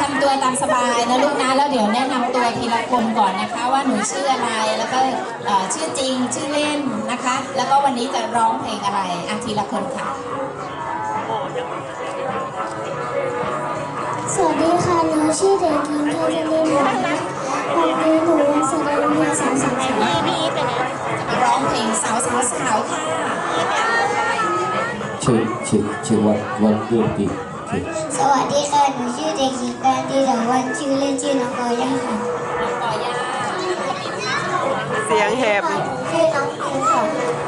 ทำตัวตามสบายนะลูกนะแล้วเดี๋ยวแนะนำตัวทีละคนก่อนนะคะ ว่าหนูชื่ออะไรแล้วก็เอ่อชื่อจริงชื่อเล่นนะคะ แล้วก็วันนี้จะร้องเพลงอะไรอะทีละคนค่ะ สวัสดีค่ะหนูชื่อเด็กหญิงเทเรนหนูวันนี้หนูมาแสดงเรียนสาวสาวสาวจะมาร้องเพลงสาวสาวสาวค่ะ ชื่อชื่อชื่อวันวันเดือนปีชื่อ สวัสดีค่ะ หนูชื่อเด็กหญิงการดีดาวันชื่อเล่นชื่อน้องกอย่าค่ะน้องกอย่าเสียงแหบชื่อน้องพิมค่ะน้องบี